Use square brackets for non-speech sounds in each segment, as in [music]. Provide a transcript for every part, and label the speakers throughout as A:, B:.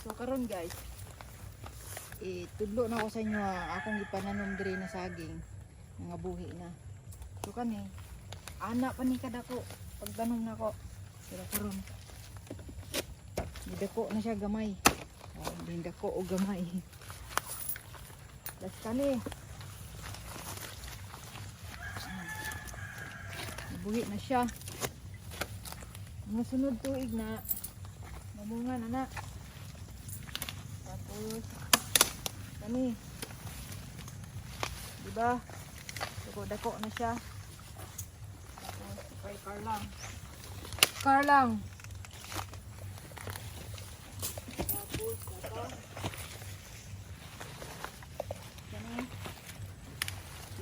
A: So karon guys, eh, tudlo na ako sa inyo akong ipananom diri na saging mga buhi na. So kani, anak pa ni kadako pagtanom na ko. Pero karon Dako na siya gamay. Oh, dako o gamay. Las kani. Buhi na siya. Mga sunod tuig na mamunga na na. Tapos kani. Diba? Dako-dako na siya. Tapos kay Carlang. Carlang. Tapos ito. Kani.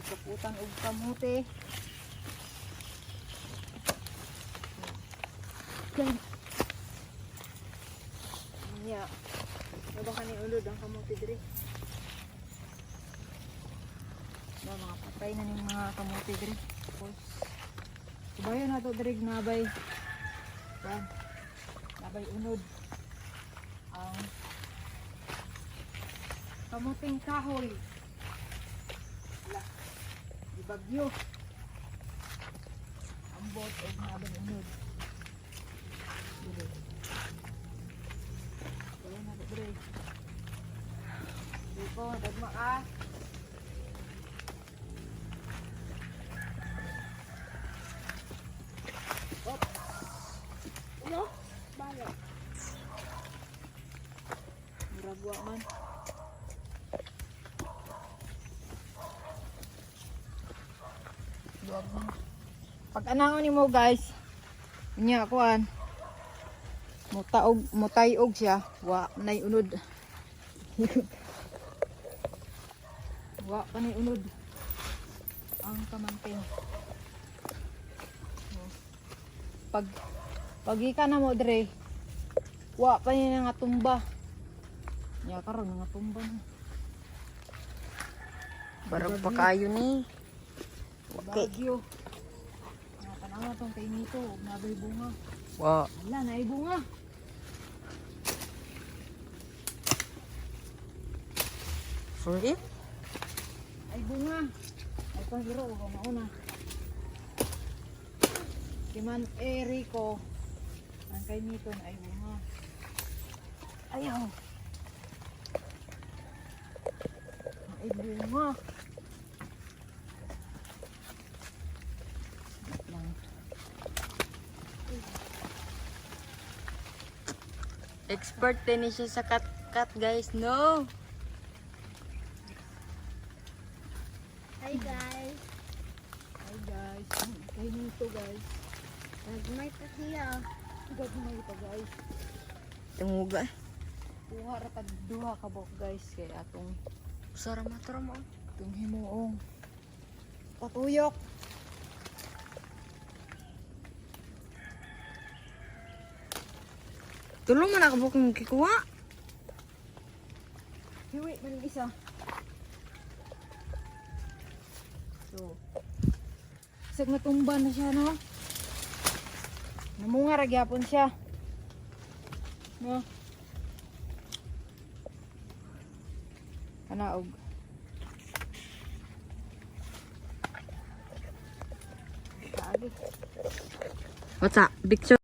A: Ikaputan og kamote. Nya. Ano ba kani ulod ang kamote dire? Ba mga patay na ning mga kamote dire. Tapos Subayo na to dire nabay. Ba. Nabay unod. Ang kamuting kahoy. Wala. Di bagyo. Ambot og nabay unod. Dire. Wala na dire. Dito, dagma ka.
B: Ano? Bala.
A: Muragwa man. Duwag man. Pag anangon ni mo guys, niya kuan. Mutaog, mutayog siya. Wa nay unod. [laughs] Wa pa nay unod. Ang kamanting. Pag pag ika na mo dre, wa pa niya nga tumba. Ya karon nga tumba na.
B: Barang pa kayo ni. Okay.
A: Bagyo. Nga tanawa tong kay nito, nabay bunga.
B: Wa.
A: Wala na bunga.
B: For it?
A: Ay bunga. Ay pahiro ko mauna. Si Man Erico, ang kay nito na ay bunga. Ayaw. Ay bunga.
B: Expert din siya sa cut-cut guys. No.
C: Hi guys,
A: Hi guys. Kay nito guys.
C: nagmay pa siya.
A: Mo ito guys.
B: Tunguga.
A: Kuha ra duha ka buok guys kay atong
B: Sara matro mo.
A: atong himuong patuyok.
B: Tulong man ako bukong kikuha.
A: Hiwi man isa. So, Isag natumba na siya, no? Namunga ra gyapon siya. No? Kanaog.
B: What's up? Picture.